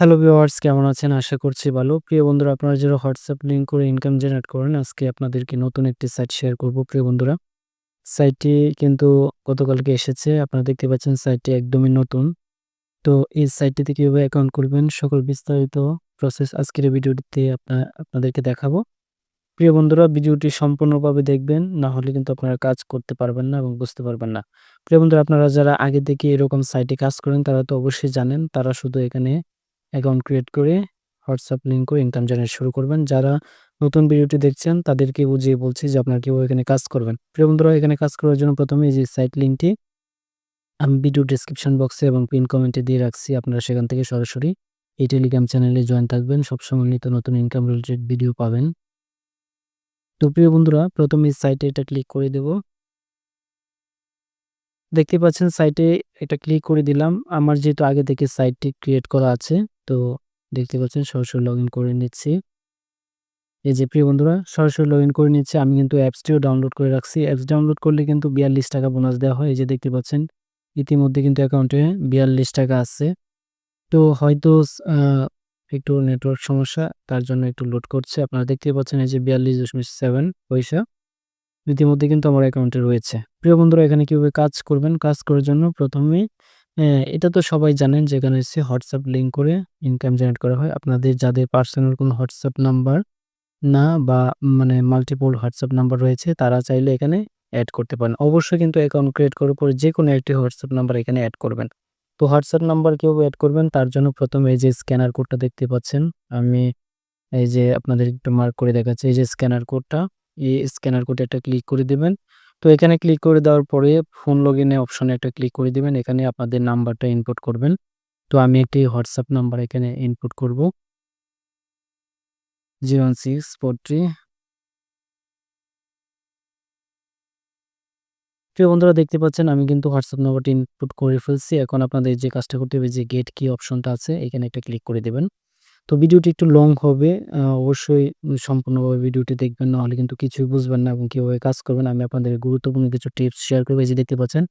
Hello viewers কেমন আছেন? আশা করছি ভালো। প্রিয় বন্ধুরা আপনারা যারা হোয়াটসঅ্যাপ লিঙ্ক করে ইনকাম জেনারেট করেন, আজকে আপনাদেরকে নতুন একটি সাইট শেয়ার করব প্রিয় বন্ধুরা। সাইটটি কিন্তু গতকালকে এসেছে। আপনারা দেখতে পাচ্ছেন সাইটটি একদমই নতুন। তো এই সাইটটিতে কীভাবে অ্যাকাউন্ট করবেন সকল বিস্তারিত প্রসেস আজকের ভিডিওটিতে আপনা আপনাদেরকে দেখাবো। প্রিয় বন্ধুরা ভিডিওটি সম্পূর্ণভাবে দেখবেন, না হলে কিন্তু আপনারা কাজ করতে পারবেন না এবং বুঝতে পারবেন না। প্রিয় বন্ধুরা আপনারা যারা আগে থেকে এরকম সাইটে কাজ করেন তারা তো অবশ্যই জানেন। তারা শুধু এখানে অ্যাকাউন্ট ক্রিয়েট করে হোয়াটসঅ্যাপ লিঙ্ক ইনকাম জেনারেট শুরু করবেন। যারা নতুন ভিডিওটি দেখছেন, তাদেরকে বুঝিয়ে বলছি যে আপনারা কীভাবে এখানে কাজ করবেন। প্রিয় বন্ধুরা, এখানে কাজ করার জন্য প্রথমে যে সাইট লিঙ্কটি আমি ভিডিও ডেসক্রিপশন বক্সে এবং পিন কমেন্টে দিয়ে রাখছি। আপনারা সেখান থেকে সরাসরি এই টেলিগ্রাম চ্যানেলে জয়েন থাকবেন। সবসময় নিত্য নতুন ইনকাম রিলেটেড ভিডিও পাবেন। তো প্রিয় বন্ধুরা, প্রথমে এই সাইটে এটা ক্লিক করে দেব। দেখতে পাচ্ছেন সাইটে এটা ক্লিক করে দিলাম। আমার যেহেতু আগে থেকে সাইটটি ক্রিয়েট করা আছে তো দেখতে পাচ্ছেন সরাসরি লগ ইন করে নিচ্ছি। এই যে প্রিয় বন্ধুরা, সরাসরি লগ ইন করে নিচ্ছি। আমি কিন্তু অ্যাপসটিও ডাউনলোড করে রাখছি। অ্যাপস ডাউনলোড করলে কিন্তু বিয়াল্লিশ টাকা বোনাস দেওয়া হয়। এই যে দেখতে পাচ্ছেন, ইতিমধ্যে কিন্তু অ্যাকাউন্টে বিয়াল্লিশ টাকা আছে। তো হয়তো একটু নেটওয়ার্ক সমস্যা, তার জন্য একটু লোড করছে। আপনারা দেখতে পাচ্ছেন এই যে বিয়াল্লিশ দশমিক সেভেন পয়সা ইতিমধ্যে কিন্তু আমার অ্যাকাউন্টে রয়েছে। প্রিয় বন্ধুরা, এখানে কীভাবে কাজ করবেন? কাজ করার জন্য প্রথমেই হ্যাঁ, এটা তো সবাই জানেন যে এখানে হচ্ছে হোয়াটসঅ্যাপ লিঙ্ক করে ইনকাম জেনারেট করা হয়। আপনাদের যাদের পার্সোনাল কোনো হোয়াটসঅ্যাপ নাম্বার না বা মানে মাল্টিপল হোয়াটসঅ্যাপ নাম্বার রয়েছে তারা চাইলে এখানে অ্যাড করতে পারেন। অবশ্যই কিন্তু অ্যাকাউন্ট ক্রিয়েট করার পরে যেকোনো একটি হোয়াটসঅ্যাপ নাম্বার এখানে অ্যাড করবেন। তো হোয়াটসঅ্যাপ নাম্বার কীভাবে অ্যাড করবেন তার জন্য প্রথমে এই যে স্ক্যানার কোডটা দেখতে পাচ্ছেন। আমি এই যে আপনাদের একটু মার্ক করে দেখাচ্ছি। এই যে স্ক্যানার কোডটা, এই স্ক্যানার কোডে একটা ক্লিক করে দিবেন। তো এখানে ক্লিক করে দেওয়ার পরে ফোন লগ ইনে অপশনে একটা ক্লিক করে দিবেন। এখানে আপনাদের নাম্বারটা ইনপুট করবেন। তো আমি একটি হোয়াটসঅ্যাপ নাম্বার এখানে ইনপুট করব। জিরো সিক্স ফোর থ্রি প্রিয় বন্ধুরা, দেখতে পাচ্ছেন আমি কিন্তু হোয়াটসঅ্যাপ নাম্বারটি ইনপুট করে ফেলছি। এখন আপনাদের যে কাজটা করতে হবে, যে গেট কি অপশনটা আছে, এখানে একটা ক্লিক করে দেবেন। তো ভিডিওটি একটু লং হবে। অবশ্যই সম্পূর্ণভাবে ভিডিওটি দেখবেন নাহলে কিন্তু কিছুই বুঝবেন না এবং কীভাবে কাজ করবেন আমি আপনাদের গুরুত্বপূর্ণ কিছু টিপস শেয়ার করব। এই যে দেখতে পাচ্ছেন,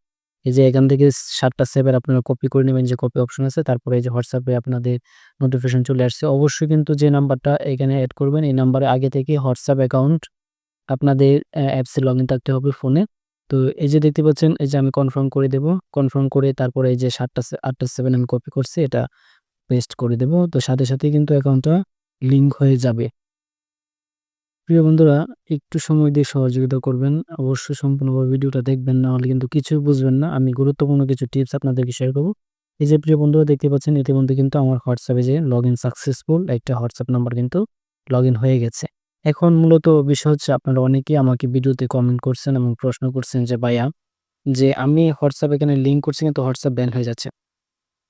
এই যে এখান থেকে সাতটা সেভের আপনারা কপি করে নেবেন, যে কপি অপশন আছে তারপরে এই যে হোয়াটসঅ্যাপে আপনাদের নোটিফিকেশন চলে আসছে। অবশ্যই কিন্তু যে নাম্বারটা এখানে অ্যাড করবেন, এই নাম্বারে আগে থেকে হোয়াটসঅ্যাপ অ্যাকাউন্ট আপনাদের অ্যাপসে লগ ইন থাকতে হবে ফোনে। তো এই যে দেখতে পাচ্ছেন, এই যে আমি কনফার্ম করে দেব। কনফার্ম করে তারপরে এই যে সাতটা, আটটা সেভেন আমি কপি করছি এটা পেস্ট করে দেব। তো সাথে সাথেই কিন্তু অ্যাকাউন্টটা লিঙ্ক হয়ে যাবে। প্রিয় বন্ধুরা, একটু সময় দিয়ে সহযোগিতা করবেন। অবশ্যই সম্পূর্ণভাবে ভিডিওটা দেখবেন, না হলে কিন্তু কিছুই বুঝবেন না। আমি গুরুত্বপূর্ণ কিছু টিপস আপনাদেরকে শেয়ার করব। এই যে প্রিয় বন্ধুরা, দেখতে পাচ্ছেন, ইতিমধ্যে কিন্তু আমার হোয়াটসঅ্যাপে যে লগ ইন সাকসেসফুল একটা হোয়াটসঅ্যাপ নাম্বার কিন্তু লগ হয়ে গেছে। এখন মূলত বিষয় হচ্ছে, আপনারা অনেকেই আমাকে ভিডিওতে কমেন্ট করছেন এবং প্রশ্ন করছেন যে, ভাইয়া, যে আমি হোয়াটসঅ্যাপ এখানে লিঙ্ক করছি কিন্তু হোয়াটসঅ্যাপ ব্যান হয়ে যাচ্ছে।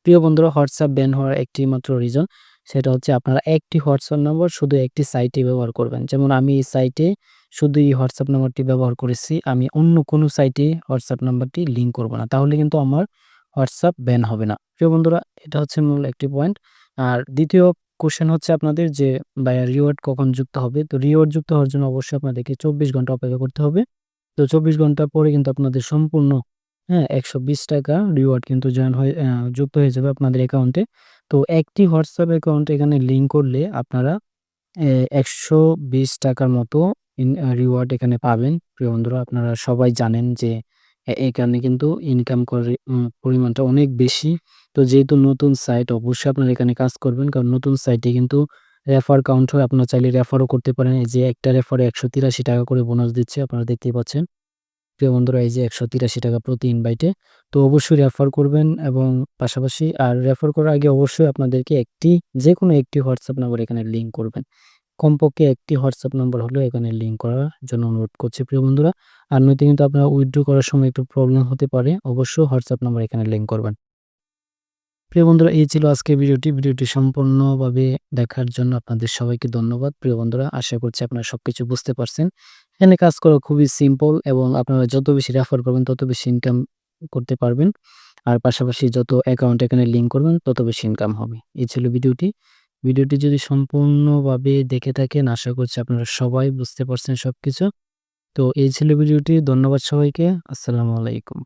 প্রিয় বন্ধুরা, হোয়াটসঅ্যাপ ব্যান হওয়ার একটি মাত্র রিজন সেটা হচ্ছে আপনারা একটি হোয়াটসঅ্যাপ নম্বর শুধু একটি সাইটে ব্যবহার করবেন। যেমন আমি এই সাইটে শুধু এই হোয়াটসঅ্যাপ নাম্বারটি ব্যবহার করেছি। আমি অন্য কোনো সাইটে হোয়াটসঅ্যাপ নাম্বারটি লিঙ্ক করব না। তাহলে কিন্তু আমার হোয়াটসঅ্যাপ ব্যান হবে না। প্রিয় বন্ধুরা, এটা হচ্ছে মূল একটি পয়েন্ট। আর দ্বিতীয় কোশ্চেন হচ্ছে আপনাদের যে ভাইয়া রিওয়ার্ড কখন যুক্ত হবে? তো রিওয়ার্ড যুক্ত হওয়ার জন্য অবশ্যই আপনাদেরকে চব্বিশ ঘণ্টা অপেক্ষা করতে হবে। তো চব্বিশ ঘণ্টা পরে কিন্তু আপনাদের সম্পূর্ণ হ্যাঁ, একশো বিশ টাকা রিওয়ার্ড কিন্তু জয়েন হয়ে যুক্ত হয়ে যাবে আপনাদের অ্যাকাউন্টে। তো একটি হোয়াটসঅ্যাপ অ্যাকাউন্ট এখানে লিঙ্ক করলে আপনারা একশো বিশ টাকার মতো রিওয়ার্ড এখানে পাবেন। প্রিয় বন্ধুরা আপনারা সবাই জানেন যে এখানে কিন্তু ইনকাম করে পরিমাণটা অনেক বেশি। তো যেহেতু নতুন সাইট অবশ্যই আপনারা এখানে কাজ করবেন। কারণ নতুন সাইটে কিন্তু রেফার কাউন্ট হয়। আপনারা চাইলে রেফারও করতে পারেন। এই যে একটা রেফারে টাকা করে বোনাস দিচ্ছে আপনারা দেখতেই পাচ্ছেন। প্রিয় বন্ধুরা, এই যে একশো তিরাশি টাকা প্রতি ইনভাইটে তো অবশ্যই রেফার করবেন এবং পাশাপাশি আর রেফার করার আগে অবশ্যই আপনাদেরকে একটি যে কোনো একটি হোয়াটসঅ্যাপ নাম্বার এখানে লিঙ্ক করবেন। কমপক্ষে একটি হোয়াটসঅ্যাপ নাম্বার হলেও এখানে লিঙ্ক করার জন্য অনুরোধ করছি প্রিয় বন্ধুরা। আর নয়তো কিন্তু আপনারা উইথড্র করার সময় একটু প্রবলেম হতে পারে, অবশ্যই হোয়াটসঅ্যাপ নাম্বার এখানে লিঙ্ক করবেন। প্রিয় বন্ধুরা, এই ছিল আজকে ভিডিওটি। ভিডিওটি সম্পূর্ণভাবে দেখার জন্য আপনাদের সবাইকে ধন্যবাদ। প্রিয় বন্ধুরা, আশা করছি আপনারা সবকিছু বুঝতে পারছেন। এখানে কাজ করা খুবই সিম্পল এবং আপনারা যত বেশি রেফার করবেন, তত বেশি ইনকাম করতে পারবেন। আর পাশাপাশি যত অ্যাকাউন্ট এখানে লিঙ্ক করবেন, তত বেশি ইনকাম হবে। এই ছিল ভিডিওটি। ভিডিওটি যদি সম্পূর্ণভাবে দেখে থাকেন, আশা করছি আপনারা সবাই বুঝতে পারছেন সবকিছু। তো এই ছিল ভিডিওটি। ধন্যবাদ সবাইকে। আসসালামু আলাইকুম।